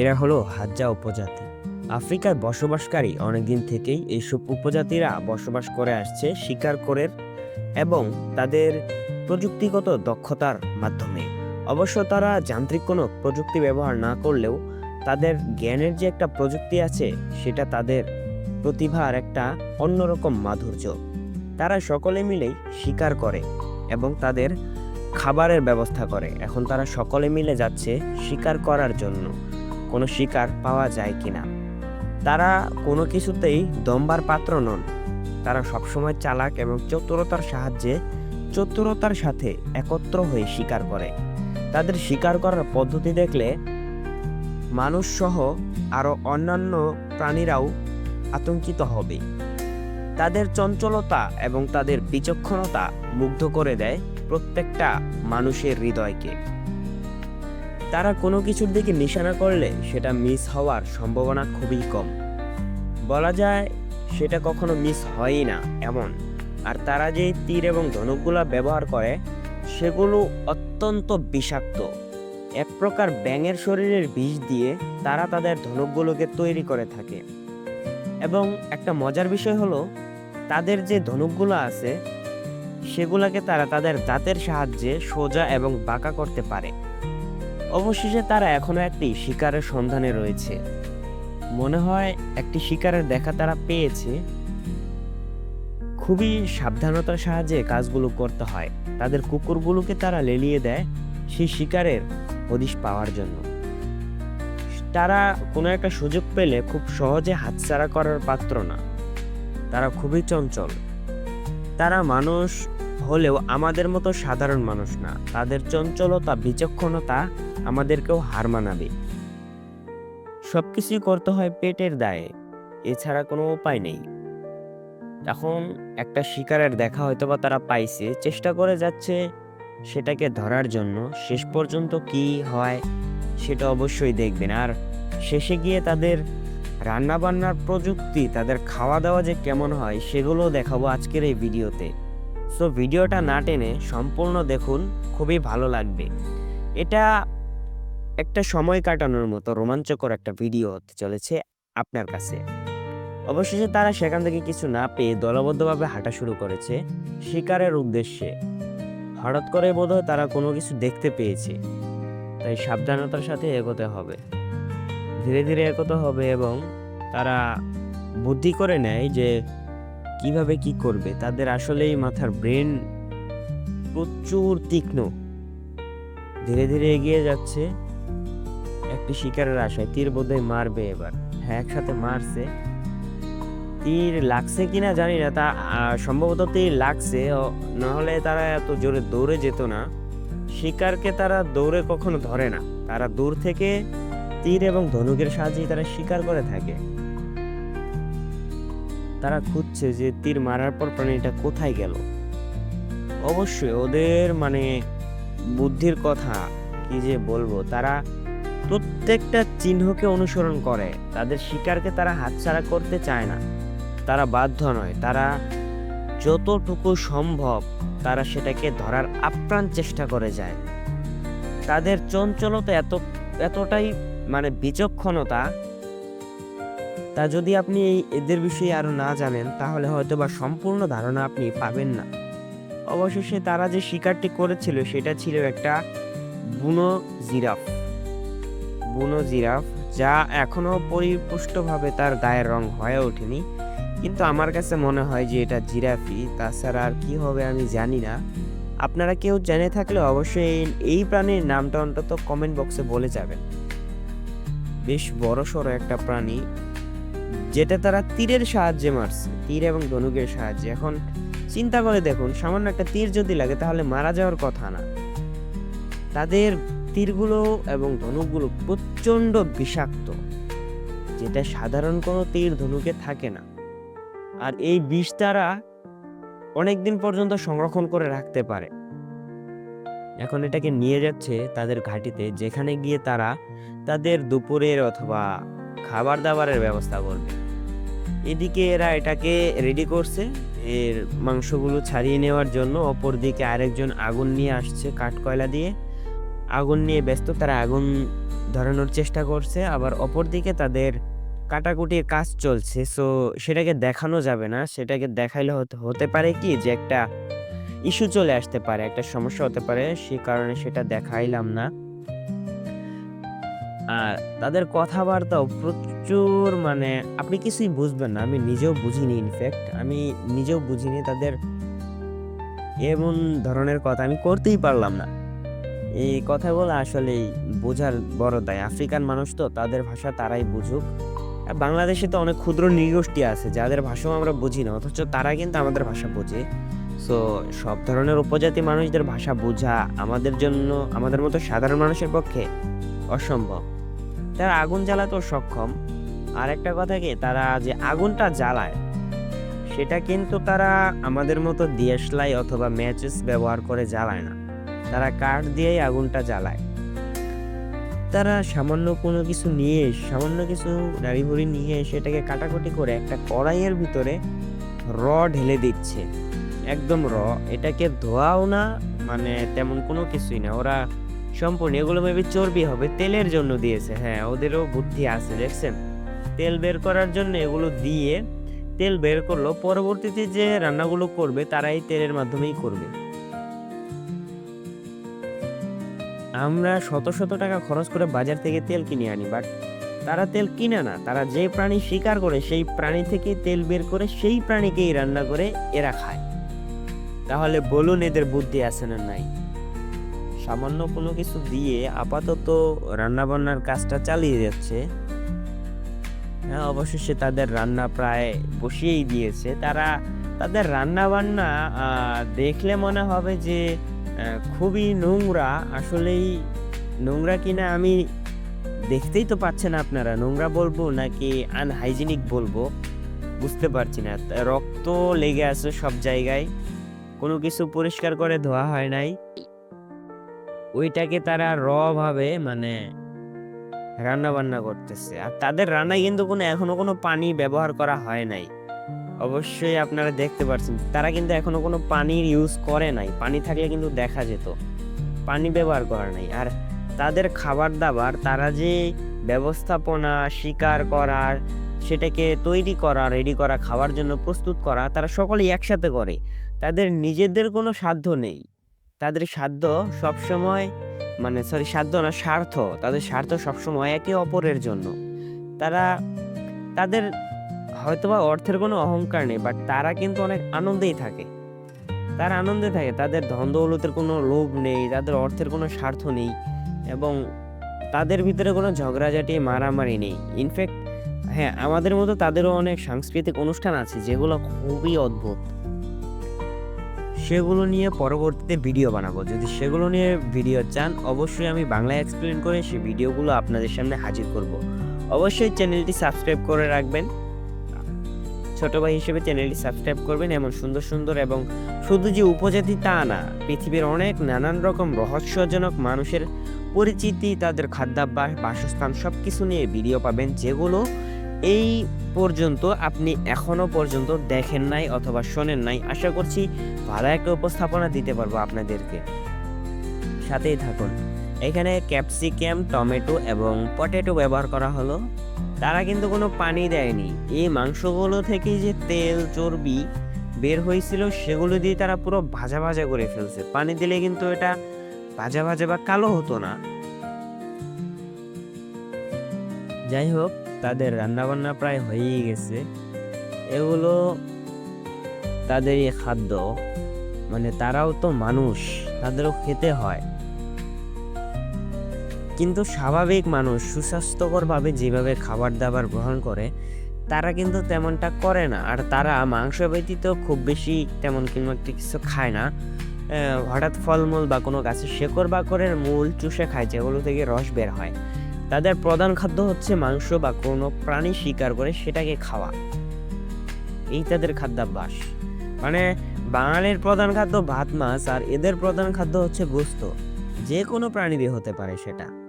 এরা হলো হাজ্জা উপজাতি। আফ্রিকায় বসবাসকারী অনেকদিন থেকেই এইসব উপজাতিরা বসবাস করে আসছে শিকার করে এবং তাদের প্রযুক্তিগত দক্ষতার মাধ্যমে। অবশ্য তারা যান্ত্রিক কোনো প্রযুক্তি ব্যবহার না করলেও তাদের জ্ঞানের যে একটা প্রযুক্তি আছে, সেটা তাদের প্রতিভার একটা অন্যরকম মাধুর্য। তারা সকলে মিলেই শিকার করে এবং তাদের খাবারের ব্যবস্থা করে। এখন তারা সকলে মিলে যাচ্ছে শিকার করার জন্য। কোনো শিকার পাওয়া যায় কিনা। তারা কোনো কিছুতেই দম্বার পাত্র নন। তারা সবসময় চালাক এবং চতুরতার সাহায্যে চতুরতার সাথে একত্র হয়ে শিকার করে। তাদের শিকার করার পদ্ধতি দেখলে মানুষ সহ আরও অন্যান্য প্রাণীরাও আতঙ্কিত হবে। তাদের চঞ্চলতা এবং তাদের বিচক্ষণতা মুগ্ধ করে দেয় প্রত্যেকটা মানুষের হৃদয়কে। তারা কোনো কিছুর দিকে নিশানা করলে সেটা মিস হওয়ার সম্ভাবনা খুবই কম। বলা যায় সেটা কখনো মিস হয়ই না, এমন। আর তারা যে তীর এবং ধনুকগুলো ব্যবহার করে, সেগুলো অত্যন্ত বিষাক্ত। এক প্রকার ব্যাঙের শরীরের বিষ দিয়ে তারা তাদের ধনুকগুলোকে তৈরি করে থাকে। এবং একটা মজার বিষয় হলো, তাদের যে ধনুকগুলো আছে, সেগুলোকে তারা তাদের দাঁতের সাহায্যে সোজা এবং বাঁকা করতে পারে। অবশেষে তারা এখনও একটি শিকারের সন্ধানে রয়েছে। মনে হয় একটি শিকারের দেখা তারা পেয়েছে। খুবই সাবধানতার সাহায্যে কাজগুলো করতে হয়। তাদের কুকুরগুলোকে তারা লেলিয়ে দেয় সেই শিকারের হদিশ পাওয়ার জন্য। তারা কোনো একটা সুযোগ পেলে খুব সহজে হাতছাড়া করার পাত্র না। তারা খুবই চঞ্চল। তারা মানুষ হলেও আমাদের মতো সাধারণ মানুষ না। তাদের চঞ্চলতা, বিচক্ষণতা আমাদেরকেও হার মানাবে। সব কিছুই করতে হয় পেটের দায়ে, এছাড়া কোনো উপায় নেই। এখন একটা শিকারের দেখা হয়তো বা তারা পাইছে, চেষ্টা করে যাচ্ছে সেটাকে ধরার জন্য। শেষ পর্যন্ত কি হয় সেটা অবশ্যই দেখবেন। আর শেষে গিয়ে তাদের রান্নাবান্নার প্রযুক্তি, তাদের খাওয়া দাওয়া যে কেমন হয় সেগুলো দেখাবো আজকের এই ভিডিওতে। সো ভিডিওটা না টেনে সম্পূর্ণ দেখুন, খুবই ভালো লাগবে। এটা একটা সময় কাটানোর মতো রোমাঞ্চকর একটা ভিডিও হতে চলেছে আপনার কাছে। অবশেষে তারা সেখান থেকে কিছু না পেয়ে দলবদ্ধভাবে হাঁটা শুরু করেছে শিকারের উদ্দেশ্যে। হঠাৎ করে বোধহয় তারা কোনো কিছু দেখতে পেয়েছে, তাই সাবধানতার সাথে এগোতে হবে। ধীরে ধীরে এগোতে হবে এবং তারা বুদ্ধি করে নেয় যে কীভাবে কি করবে। তাদের আসলেই মাথার ব্রেন প্রচুর তীক্ষ্ণ। ধীরে ধীরে এগিয়ে যাচ্ছে শিকারের আশায় তীর বোধহয় মারবে এবার। হ্যাঁ একসাথে মারছে। তীর লাগছে কিনা জানি না, তা সম্ভবত তীর লাগছে। নাহলে তারা এত জোরে দৌড়ে যেত না। শিকারকে তারা দৌড়ে কখনো ধরে না। তারা দূর থেকে তীর এবং ধনুকের সাহায্যে তারা শিকার করে থাকে। তারা খুঁজছে যে তীর মারার পর প্রাণীটা কোথায় গেল। অবশ্যই ওদের মানে বুদ্ধির কথা কি যে বলব, তারা প্রত্যেকটা চিহ্নকে অনুসরণ করে। তাদের শিকারকে তারা হাতছাড়া করতে চায় না। তারা বাধ্য নয়। তারা যতটুকু সম্ভব তারা সেটাকে ধরার আপ্রাণ চেষ্টা করে যায়। তাদের চঞ্চলতা এত, এতটাই মানে বিচক্ষণতা তা যদি আপনি এই এদের বিষয়ে আরও না জানেন, তাহলে হয়তো বা সম্পূর্ণ ধারণা আপনি পাবেন না। অবশেষে তারা যে শিকারটি করেছিল, সেটা ছিল একটা বুনো জিরাফ। বুনো জিরাফ, যা এখনও পরিপুষ্টভাবে তার গায়ের রং হয়ে ওঠেনি। কিন্তু আমার কাছে মনে হয় যে এটা জিরাফি, তাছাড়া আর কি হবে আমি জানি না। আপনারা কেউ জেনে থাকলে অবশ্যই এই প্রাণীর নামটা অন্তত কমেন্ট বক্সে বলে যাবেন। বেশ বড় সড়ো একটা প্রাণী, যেটা তারা তীরের সাহায্যে মারছে, তীর এবং ধনুকের সাহায্যে। এখন চিন্তা করে দেখুন, সামান্য একটা তীর যদি লাগে তাহলে মারা যাওয়ার কথা না। তাদের তীরগুলো এবং ধনুকগুলো প্রচণ্ড বিষাক্ত, যেটা সাধারণ কোনো তীর ধনুকে থাকে না। আর এই বিষ তারা অনেকদিন পর্যন্ত সংরক্ষণ করে রাখতে পারে। এখন এটাকে নিয়ে যাচ্ছে তাদের ঘাটিতে, যেখানে গিয়ে তারা তাদের দুপুরের অথবা খাবার দাবারের ব্যবস্থা করবে। এদিকে এরা এটাকে রেডি করছে। এর মাংসগুলো ছাড়িয়ে নেওয়ার জন্য অপর দিকে আরেকজন আগুন নিয়ে আসছে কাঠ কয়লা দিয়ে। আগুন নিয়ে ব্যস্ত, তারা আগুন ধরানোর চেষ্টা করছে, আবার অপর দিকে তাদের কাটাকুটির কাজ চলছে। সো সেটাকে দেখানো যাবে না। সেটাকে দেখাইলে হতে হতে পারে কি যে একটা ইস্যু চলে আসতে পারে, একটা সমস্যা হতে পারে, সে কারণে সেটা দেখাইলাম না। আর তাদের কথাবার্তাও প্রচুর মানে আপনি কিছুই বুঝবেন না। আমি নিজেও বুঝিনি ইনফ্যাক্ট আমি নিজেও বুঝিনি তাদের এমন ধরনের কথা। আমি করতেই পারলাম না। এই কথাগুলো আসলে বোঝার বড় দায়। আফ্রিকান মানুষ তো, তাদের ভাষা তারাই বুঝুক। বাংলাদেশে তো অনেক ক্ষুদ্র নৃগোষ্ঠী আছে, যাদের ভাষাও আমরা বুঝি না, অথচ তারা কিন্তু আমাদের ভাষা বোঝে। সো সব ধরনের উপজাতি মানুষদের ভাষা বোঝা আমাদের জন্য, আমাদের মতো সাধারণ মানুষের পক্ষে অসম্ভব। তারা আগুন জ্বালাতেও সক্ষম। আর একটা কথা কি, তারা যে আগুনটা জ্বালায়, সেটা কিন্তু তারা আমাদের মতো দিয়াশলাই অথবা ম্যাচেস ব্যবহার করে জ্বালায় না। তারা কাঠ দিয়েই আগুনটা জ্বালায়। তারা সামান্য কোনো কিছু নিয়ে সামান্য কিছু নাড়িভুড়ি নিয়ে সেটাকে কাটাকুটি করে একটা কড়াইয়ের ভিতরে র ঢেলে দিচ্ছে। একদম র, এটাকে ধোয়াও না মানে তেমন কোনো কিছুই না। ওরা সম্পূর্ণ এগুলো মেবি চর্বি হবে, তেলের জন্য দিয়েছে। হ্যাঁ ওদেরও বুদ্ধি আছে, দেখছেন? তেল বের করার জন্য এগুলো দিয়ে তেল বের করল, পরবর্তীতে যে রান্নাগুলো করবে তারা এই তেলের মাধ্যমেই করবে। আমরা শত শত টাকা খরচ করে বাজার থেকে তেল কিনে আনি বাট তারা তেল কিনে না। তারা যে প্রাণী শিকার করে, সেই প্রাণী থেকে তেল বের করে, সেই প্রাণীকেই রান্না করে এরা খায়। তাহলে বলুন এদের বুদ্ধি আছে না নাই? সামান্য কোনো কিছু দিয়ে আপাতত রান্নাবান্নার কাজটা চালিয়ে যাচ্ছে। হ্যাঁ অবশেষে তাদের রান্না প্রায় বসিয়েই দিয়েছে। তারা তাদের রান্না বান্না দেখলে মনে হবে যে খুবই নোংরা। আসলেই নোংরা কিনা আমি দেখতেই তো পাচ্ছেন আপনারা। নোংরা বলব নাকি আনহাইজিনিক বলব? বুঝতে পারছি না। রক্ত লেগে আছে সব জায়গায়। কোনো কিছু পরিষ্কার করে ধোয়া হয় নাই। ওইটাকে তারা র ভাবে মানে রান্না বান্না করতেছে। আর তাদের রান্নায় কিন্তু কোনো এখনও কোনো পানি ব্যবহার করা হয় নাই। অবশ্যই আপনারা দেখতে পাচ্ছেন তারা কিন্তু এখনও কোনো পানির ইউজ করে নাই। পানি থাকলে কিন্তু দেখা যেত। পানি ব্যবহার করা নাই। আর তাদের খাবার দাবার, তারা যে ব্যবস্থাপনা শিকার করার সেটাকে তৈরি করা রেডি করা, খাওয়ার জন্য প্রস্তুত করা, তারা সকলেই একসাথে করে। তাদের নিজেদের কোনো সাধ্য নেই। তাদের সাধ্য সবসময় মানে সরি সাধ্য না, স্বার্থ। তাদের স্বার্থ সবসময় একে অপরের জন্য। তারা, তাদের হয়তোবা অর্থের কোনো অহংকার নেই বাট তারা কিন্তু অনেক আনন্দেই থাকে। তারা আনন্দে থাকে, তাদের ধন দৌলতের কোনো লোভ নেই, তাদের অর্থের কোনো স্বার্থ নেই, এবং তাদের ভিতরে কোনো ঝগড়াঝাটি, মারামারি নেই। ইনফ্যাক্ট হ্যাঁ আমাদের মতো তাদেরও অনেক সাংস্কৃতিক অনুষ্ঠান আছে, যেগুলো খুবই অদ্ভুত। সেগুলো নিয়ে পরবর্তীতে ভিডিও বানাবো। যদি সেগুলো নিয়ে ভিডিও চান, অবশ্যই আমি বাংলায় এক্সপ্লেন করে সেই ভিডিওগুলো আপনাদের সামনে হাজির করব। অবশ্যই চ্যানেলটি সাবস্ক্রাইব করে রাখবেন। ছোট ভাই হিসেবে চ্যানেলটি সাবস্ক্রাইব করবেন এমন সুন্দর সুন্দর এবং শুধু যে উপজাতি তা না, পৃথিবীর অনেক নানান রকম রহস্যজনক মানুষের পরিচিতি, তাদের খাদ্যাভ্যাস, বাসস্থান সব কিছু নিয়ে ভিডিও পাবেন, যেগুলো এই পর্যন্ত আপনি এখনও পর্যন্ত দেখেন নাই অথবা শোনেন নাই। আশা করছি ভালো একটা উপস্থাপনা দিতে পারব আপনাদেরকে। সাথেই থাকুন। এখানে ক্যাপসিকাম, টমেটো এবং পটেটো ব্যবহার করা হলো। তারা কিন্তু কোনো পানি দেয়নি। এই মাংসগুলো থেকে যে তেল, চর্বি বের হয়েছিল, সেগুলো দিয়ে তারা পুরো ভাজা ভাজা করে ফেলছে। পানি দিলে কিন্তু এটা ভাজা ভাজা বা কালো হতো না। যাই হোক, তাদের রান্নাবান্না প্রায় হয়েই গেছে। এগুলো তাদেরই খাদ্য। মানে তারাও তো মানুষ, তাদেরও খেতে হয়। কিন্তু স্বাভাবিক মানুষ সুস্বাস্থ্যকরভাবে যেভাবে খাবার দাবার গ্রহণ করে, তারা কিন্তু তেমনটা করে না। আর তারা মাংস ব্যতীত খুব বেশি তেমন কিংবা কিছু খায় না। হঠাৎ ফলমূল বা কোনো গাছের শেকড় বাকরের মূল চুষে খায়, যেগুলো থেকে রস বের হয়। তাদের প্রধান খাদ্য হচ্ছে মাংস বা কোনো প্রাণী শিকার করে সেটাকে খাওয়া। এই তাদের খাদ্যাভ্যাস। মানে বাঙালির প্রধান খাদ্য ভাত, মাছ, আর এদের প্রধান খাদ্য হচ্ছে গোস্ত। যে কোনো প্রাণী দিয়ে হতে পারে সেটা।